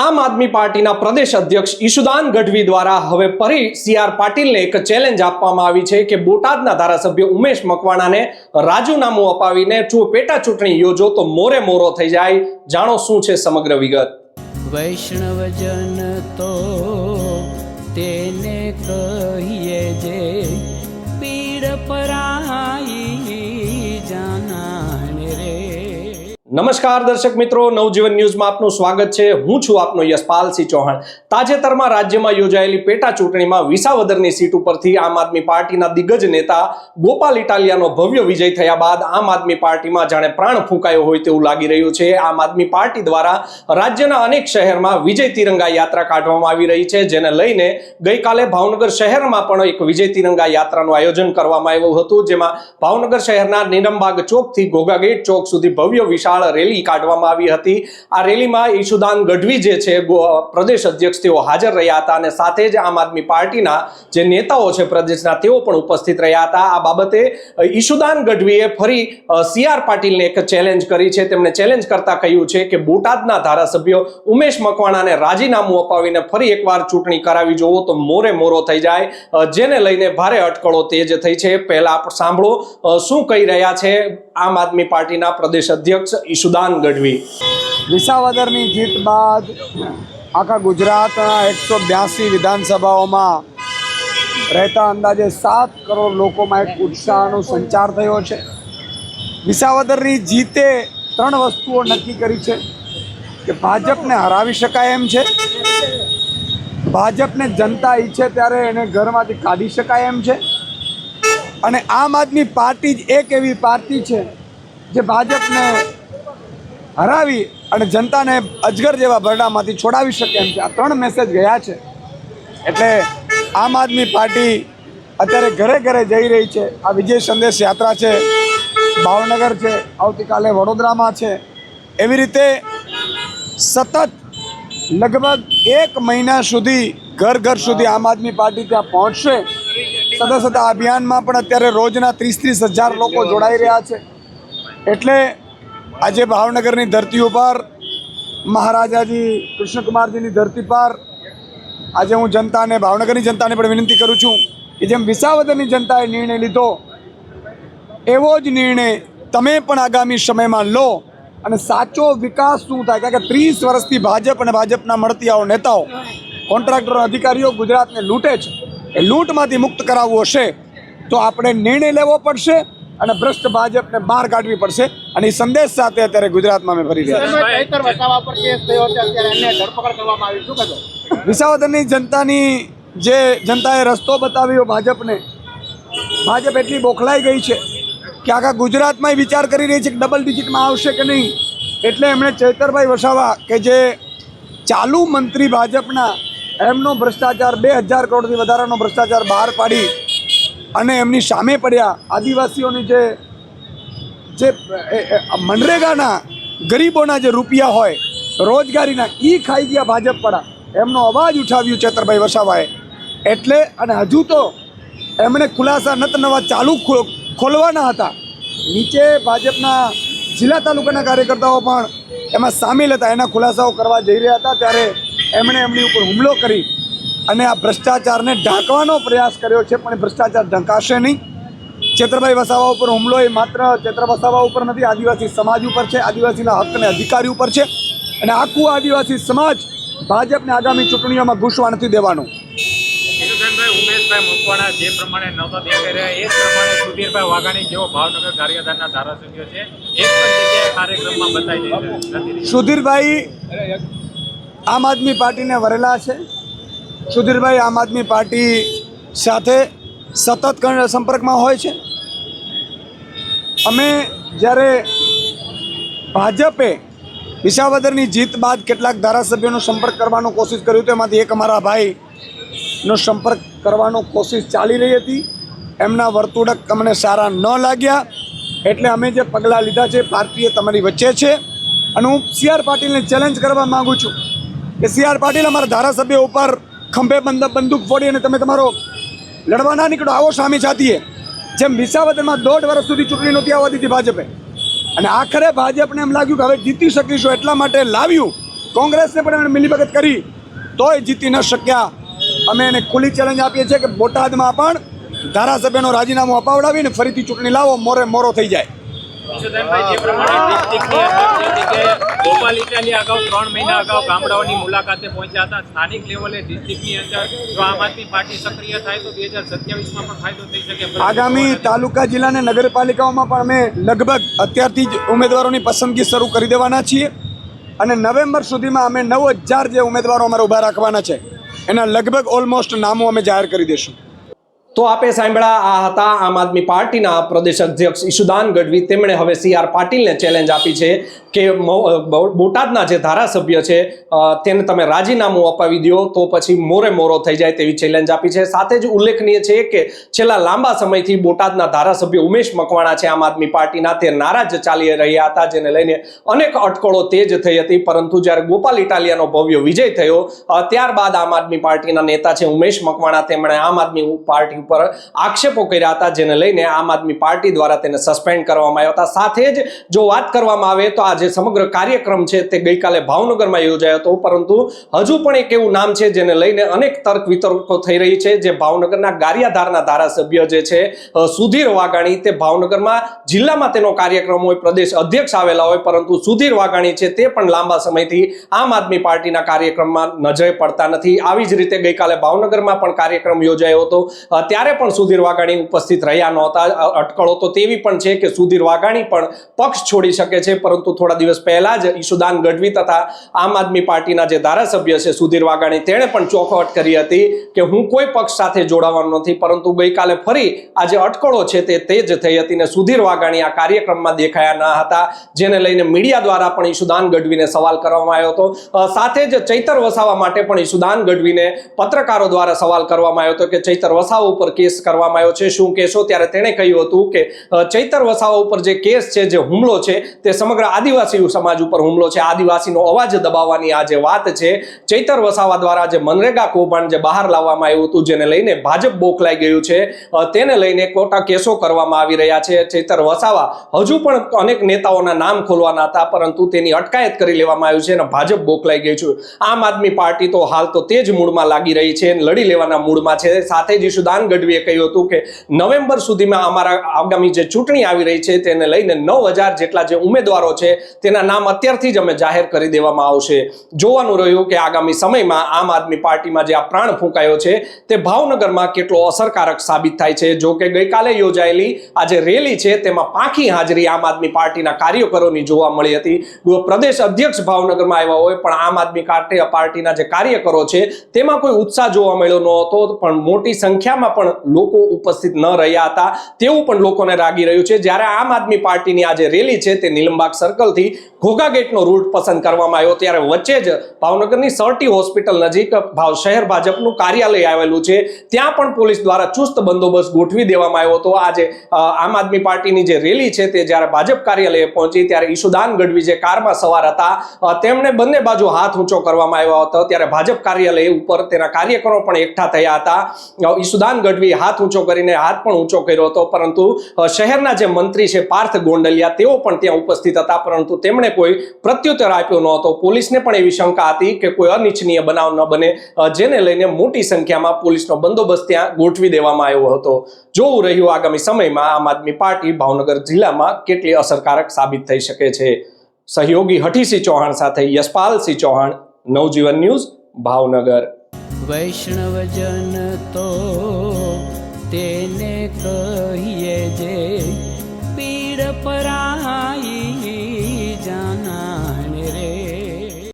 આમ આદમી પાર્ટીના પ્રદેશ અધ્યક્ષ ઈશુદાન ગઢવી દ્વારા હવે ફરી સી આર પાટીલને એક ચેલેન્જ આપવામાં આવી છે કે બોટાદના ધારાસભ્ય ઉમેશ મકવાણાને રાજુનામું અપાવીને જો પેટા ચૂંટણી યોજો તો મોરે મોરો થઈ જાય. જાણો શું છે સમગ્ર વિગત? વૈષ્ણવજન તો તેને કહીએ જે નમસ્કાર દર્શક મિત્રો, નવજીવન ન્યૂઝમાં આપનું સ્વાગત છે. હું છું આપનો યશપાલસિંહ ચૌહાણ. તાજેતરમાં રાજ્યમાં યોજાયેલી પેટા ચૂંટણીમાં વિસાવદરની સીટ ઉપરથી આમ આદમી પાર્ટીના દિગ્ગજ નેતા ગોપાલ ઇટાલિયાનો ભવ્ય વિજય થયા બાદ આમ આદમી પાર્ટીમાં જાણે પ્રાણ ફૂંકાયો હોય તેવું લાગી રહ્યું છે. આમ આદમી પાર્ટી દ્વારા રાજ્યના અનેક શહેરમાં વિજય તિરંગા યાત્રા કાઢવામાં આવી રહી છે, જેને લઈને ગઈકાલે ભાવનગર શહેરમાં પણ એક વિજય તિરંગા યાત્રાનું આયોજન કરવામાં આવ્યું હતું, જેમાં ભાવનગર શહેરના નીલમબાગ ચોકથી ઘોઘા ગેટ ચોક સુધી ભવ્ય વિશાળ રેલી કાઢવામાં આવી હતી. આ રેલીમાં ઈશુદાન ગઢવી જે છે પ્રદેશ અધ્યક્ષ તેઓ હાજર રહ્યા હતા અને સાથે જ આમ આદમી પાર્ટીના જે નેતાઓ છે, પ્રદેશના તેઓ પણ ઉપસ્થિત રહ્યા હતા. આ બાબતે ઈશુદાન ગઢવીએ ફરી સી આર પાટીલને એક ચેલેન્જ કરી છે. તેમણે ચેલેન્જ કરતા કહ્યું છે કે બોટાદના ધારાસભ્ય ઉમેશ મકવાણાને રાજીનામું અપાવીને ફરી એકવાર ચૂંટણી કરાવી જોવો તો મોરે મોરો થઈ જાય. જેને લઈને ભારે અટકળો તેજ થઈ છે. પહેલા સાંભળો શું કહી રહ્યા છે આમ આદમી પાર્ટીના પ્રદેશ અધ્યક્ષ ઈશુદાન ગઢવી. વિસાવદરની જીત બાદ આખા ગુજરાતના એકસો બ્યાસી વિધાનસભાઓમાં રહેતા અંદાજે સાત કરોડ લોકોમાં એક ઉત્સાહનો સંચાર થયો છે. વિસાવદરની જીતે ત્રણ વસ્તુઓ નક્કી કરી છે કે ભાજપને હરાવી શકાય એમ છે. ભાજપને જનતા ઈચ્છે ત્યારે એને ઘરમાંથી કાઢી શકાય એમ છે. અને આમ આદમી પાર્ટી જ એક એવી પાર્ટી છે જે ભાજપને હરાવી અને જનતાને અજગર જેવા ભરડામાંથી છોડાવી શકે એમ છે. આ ત્રણ મેસેજ ગયા છે. એટલે આમ આદમી પાર્ટી અત્યારે ઘરે ઘરે જઈ રહી છે. આ વિજય સંદેશ યાત્રા છે. ભાવનગર છે. આવતીકાલે વડોદરામાં છે. એવી રીતે સતત લગભગ એક મહિના સુધી ઘર ઘર સુધી આમ આદમી પાર્ટી ત્યાં પહોંચશે. સદા સદા અભિયાનમાં પણ અત્યારે રોજના ત્રીસ ત્રીસ હજાર લોકો જોડાઈ રહ્યા છે. એટલે આજે ભાવનગરની ધરતી ઉપર મહારાજાજી કૃષ્ણકુમારજીની ધરતી પર, આજે હું જનતાને, ભાવનગરની જનતાને પણ વિનંતી કરું છું કે જેમ વિસાવદરની જનતાએ નિર્ણય લીધો, એવો જ નિર્ણય તમે પણ આગામી સમયમાં લો અને સાચો વિકાસ શું થાય? કારણ કે ત્રીસ વર્ષથી ભાજપ અને ભાજપના મળતી આવો નેતાઓ, કોન્ટ્રાક્ટરો અધિકારીઓ ગુજરાતને લૂંટે છે. એ લૂંટમાંથી મુક્ત કરાવવું હશે તો આપણે નિર્ણય લેવો પડશે અને ભ્રષ્ટ ભાજપને બહાર કાઢવી પડશે અને એ સંદેશ સાથે અત્યારે ગુજરાતમાં અમે ફરી રહ્યા વિસાવદરની જનતાની જે જનતાએ રસ્તો બતાવ્યો ભાજપને ભાજપ એટલી બોખલાઈ ગઈ છે કે આખા ગુજરાતમાં વિચાર કરી રહી છે કે ડબલ ડિજિટમાં આવશે કે નહીં. એટલે એમણે ચૈતરભાઈ વસાવા કે જે ચાલુ મંત્રી ભાજપના એમનો ભ્રષ્ટાચાર બે હજાર કરોડથી વધારાનો ભ્રષ્ટાચાર બહાર પાડી અને એમની સામે પડ્યા આદિવાસીઓની જે જે મનરેગાના ગરીબોના જે રૂપિયા હોય, રોજગારીના એ ખાઈ ગયા ભાજપ પડા એમનો અવાજ ઉઠાવ્યું ચેતરભાઈ વસાવાએ. એટલે, અને હજુ તો એમણે ખુલાસા નત નવા ચાલુ ખોલવાના હતા. નીચે ભાજપના જિલ્લા તાલુકાના કાર્યકર્તાઓ પણ એમાં સામેલ હતા. એના ખુલાસાઓ કરવા જઈ રહ્યા હતા. ત્યારે એમણે એમની ઉપર હુમલો કરી. અને આ ભ્રષ્ટાચારને ઢાંકવાનો પ્રયાસ કર્યો છે પણ ભ્રષ્ટાચાર ઢંકાશે નહીં. ચેત્રભાઈ વસાવા ઉપર હુમલો એ માત્ર ચેત્ર વસાવા ઉપર નથી આદિવાસી સમાજ ઉપર છે આદિવાસીના હક અને અધિકારી ઉપર છે. અને આખું આદિવાસી સમાજ ભાજપને આગામી ચૂંટણીઓમાં ઘૂસવા નથી દેવાનું. કિશોરભાઈ ઉમેશભાઈ મકવાણા જે પ્રમાણે નહોતા દેખાઈ રહ્યા એ પ્રમાણે સુધીરભાઈ વાઘાણી જેઓ ભાવનગર કાર્યકર્તાના ધારાસભ્ય છે એક પણ જગ્યાએ કાર્યક્રમમાં બતાવી દઈ નથી. રહી. સુધીરભાઈ આમ આદમી પાર્ટીને વરેલા છે. સુધીરભાઈ આમ આદમી પાર્ટી સાથે સતત સંપર્કમાં હોય છે. અમે જ્યારે ભાજપે વિસાવદરની જીત બાદ કેટલાક ધારાસભ્યોનો સંપર્ક કરવાનો કોશિશ કર્યું તો એમાંથી એક અમારા ભાઈનો સંપર્ક કરવાનો કોશિશ ચાલી રહી હતી. એમના વર્તુળક અમને સારા ન લાગ્યા, એટલે અમે જે પગલાં લીધા છે પાર્ટીએ તમારી વચ્ચે છે. અને હું સી આર પાટીલને ચેલેન્જ કરવા માગું છું કે સી આર પાટીલ અમારા ધારાસભ્ય ઉપર ખંભે બંદ બંદૂક ફોડી અને તમે તમારો લડવા ના નીકળો. આવો સામે જાતીએ. જેમ વિસાવદરમાં દોઢ વર્ષ સુધી ચૂંટણી નહોતી આવવા દીધી ભાજપે. અને આખરે ભાજપને એમ લાગ્યું કે હવે જીતી શકીશું એટલા માટે લાવ્યું. કોંગ્રેસને પણ એમણે મિલીભગત કરી. તોય જીતી ન શક્યા. અમે એને ખુલ્લી ચેલેન્જ આપીએ છીએ કે બોટાદમાં પણ ધારાસભ્યનો રાજીનામું અપાવડાવીને ફરીથી ચૂંટણી લાવો, મોરે મોરો થઈ જાય ઈશુદાનભાઈ જે પ્રમાણે ડિસ્ટ્રિક્ટની અંદર જે જગ્યાએ ગોપાલ અગાઉ ત્રણ મહિના અગાઉ ગામડાઓની મુલાકાતે પહોંચ્યા હતા. સ્થાનિક લેવલે ડિસ્ટ્રિક્ટની અંદર જો આમ આદમી પાર્ટી સક્રિય થાય તો બે હજાર સત્યાવીસમાં પણ ફાયદો થઈ શકે આગામી તાલુકા જિલ્લા અને નગરપાલિકાઓમાં પણ અમે લગભગ અત્યારથી જ ઉમેદવારોની પસંદગી શરૂ કરી દેવાના છીએ અને નવેમ્બર સુધીમાં અમે નવ હજાર જે ઉમેદવારો અમારે ઊભા રાખવાના છે એના લગભગ ઓલમોસ્ટ નામો અમે જાહેર કરી દઈશું તો આપે સાંભળ્યા, આ હતા આમ આદમી પાર્ટીના પ્રદેશ અધ્યક્ષ ઈશુદાન ગઢવી. તેમણે હવે સી આર પાટીલને ચેલેન્જ આપી છે કે બોટાદના જે ધારાસભ્ય છે તેને તમે રાજીનામું અપાવી દો તો પછી મોરે મોરો થઈ જાય તેવી ચેલેન્જ આપી છે. સાથે જ ઉલ્લેખનીય છે કે છેલ્લા લાંબા સમયથી બોટાદના ધારાસભ્ય ઉમેશ મકવાણા છે આમ આદમી પાર્ટીના. તે નારાજ ચાલી રહ્યા હતા, જેને લઈને અનેક અટકળો તેજ થઈ હતી. પરંતુ જ્યારે ગોપાલ ઇટાલિયાનો ભવ્ય વિજય થયો ત્યારબાદ આમ આદમી પાર્ટીના નેતા છે ઉમેશ મકવાણા. તેમણે આમ આદમી પાર્ટી ઉપર આક્ષેપો કર્યા હતા, જેને લઈને આમ આદમી પાર્ટી દ્વારા તેને સસ્પેન્ડ કરવામાં આવ્યા હતા. સાથે જ જો વાત કરવામાં આવે તો આ જે સમગ્ર કાર્યક્રમ છે તે ગઈકાલે ભાવનગરમાં યોજાયો હતો, પરંતુ હજુ પણ એક એવું નામ છે જેને લઈને અનેક તર્ક વિતર્કો થઈ રહી છે, જે ભાવનગરના ગારિયાધારના ધારાસભ્ય જે છે સુધીર વાઘાણી તે ભાવનગરમાં જિલ્લામાં તેનો કાર્યક્રમ હોય, પ્રદેશ અધ્યક્ષ આવેલા હોય, પરંતુ સુધીર વાઘાણી છે તે પણ લાંબા સમયથી આમ આદમી પાર્ટીના કાર્યક્રમમાં નજરે પડતા નથી. આવી જ રીતે ગઈકાલે ભાવનગરમાં પણ કાર્યક્રમ યોજાયો હતો. ત્યારે પણ સુધીર વાઘાણી ઉપસ્થિત રહ્યા નહોતા. અટકળો તો તેવી પણ છે કે સુધીર વાઘાણી પણ પક્ષ છોડી શકે છે, પરંતુ થોડા દિવસ પહેલા જ ઈશુદાન ગઢવી તથા આમ આદમી પાર્ટીના જે ધારાસભ્ય છે સુધીર વાઘાણી, તેણે પણ ચોખવટ કરી હતી કે હું કોઈ પક્ષ સાથે જોડાવાનો નથી, પરંતુ ગઈકાલે ફરી આ જે અટકળો છે તે તે જ થઈ હતી ને સુધીર વાઘાણી આ કાર્યક્રમમાં દેખાયા ન હતા, જેને લઈને મીડિયા દ્વારા પણ ઈશુદાન ગઢવીને સવાલ કરવામાં આવ્યો હતો. સાથે જ ચૈતર વસાવા માટે પણ ઈશુદાન ગઢવીને પત્રકારો દ્વારા સવાલ કરવામાં આવ્યો હતો કે ચૈતર વસાવા ઉપર કેસ કરવામાં આવ્યો છે. શું કહેશો? ત્યારે તેણે કહ્યું હતું કે ચૈતર વસાવા ઉપર જે કેસ છે, જે હુમલો છે, તે સમગ્ર આદિવાસી સમાજ ઉપર હુમલો છે. આદિવાસીનો અવાજ દબાવવાની આ જે વાત છે, ચૈતર વસાવા દ્વારા જે મનરેગા કૌભાંડ જે બહાર લાવવામાં આવ્યું હતું, જેને લઈને ભાજપ બોખલાઈ ગયું છે તેને લઈને ખોટા કેસો કરવામાં આવી રહ્યા છે. ચૈતર વસાવા હજુ પણ અનેક નેતાઓના નામ ખોલવાના હતા, પરંતુ તેની અટકાયત કરી લેવામાં આવ્યું છે અને ભાજપ બોખલાઈ ગયું છે. આમ આદમી પાર્ટી તો હાલ તો તે જ મૂડમાં લાગી રહી છે લડી લેવાના મૂડમાં છે. સાથે જ ઈશુદાન ગઢવીએ કહ્યું હતું કે નવેમ્બર સુધીમાં અમારા આગામી જે ચૂંટણી આવી રહી છે તેને લઈને નવ હજાર જેટલા જે ઉમેદવારો છે તેના નામ અત્યારથી જ અમે જાહેર કરી દેવામાં આવશે. જોવાનું રહ્યું કે આગામી સમયમાં આમ આદમી પાર્ટીમાં જે આ પ્રાણ ફૂંકાયો છે તે ભાવનગરમાં કેટલો અસરકારક સાબિત થાય છે. જો કે ગઈકાલે યોજાયેલી આ જે રેલી છે તેમાં પાંખી હાજરી આમ આદમી પાર્ટીના કાર્યકરોની જોવા મળી હતી. પ્રદેશ અધ્યક્ષ ભાવનગરમાં આવ્યા હોય પણ આમ આદમી પાર્ટી પાર્ટીના જે કાર્યકરો છે તેમાં કોઈ ઉત્સાહ જોવા મળ્યો ન હતો પણ મોટી સંખ્યામાં પણ લોકો ઉપસ્થિત ન રહ્યા હતા. તેવું પણ લોકોને રાગી રહ્યું છે. જ્યારે આમ આદમી પાર્ટીની આજે રેલી છે તે નીલમબાગ સર્કલથી ઘોઘા ગેટનો રૂટ પસંદ કરવામાં આવ્યો. ત્યારે વચ્ચે જ ભાવનગરની સરટી હોસ્પિટલ નજીક ભાવ શહેર ભાજપનું કાર્યાલય આવેલું છે. ત્યાં પણ પોલીસ દ્વારા ચુસ્ત બંદોબસ્ત ગોઠવી દેવામાં આવ્યો હતો. આજે આમ આદમી પાર્ટીની જે રેલી છે તે જ્યારે ભાજપ કાર્યાલયે પહોંચી ત્યારે ઈશુદાન ગઢવી જે કારમાં સવાર હતા તેમણે બંને બાજુ હાથ ઊંચો કરવામાં આવ્યો હતો. ત્યારે ભાજપ કાર્યાલય ઉપર તેના કાર્યકરો પણ એકઠા થયા હતા. ઈશુદાન ગઢવી હાથ ઊંચો કરીને હાથ પણ ઊંચો કર્યો હતો. પરંતુ શહેરના જે મંત્રી છે પાર્થ ગોંડલિયા, તેઓ પણ ત્યાં ઉપસ્થિત હતા. પરંતુ તેમણે કોઈ પ્રત્યુત્તર આપ્યો ન હતો પોલીસને પણ એવી શંકા હતી કે કોઈ અનિચ્છનીય બનાવ ન બને જેને લઈને મોટી સંખ્યામાં પોલીસનો બંદોબસ્ત ત્યાં ગોઠવી દેવામાં આવ્યો હતો. જોવું રહ્યું આગામી સમયમાં આમ આદમી પાર્ટી ભાવનગર જિલ્લામાં કેટલી અસરકારક સાબિત થઈ શકે છે. સહયોગી હઠીસિંહ ચૌહાણ સાથે યશપાલસિંહ ચૌહાણ, નવજીવન ન્યૂઝ, ભાવનગર. વૈષ્ણવજન તો તેને કહીએ જે પીડ પરા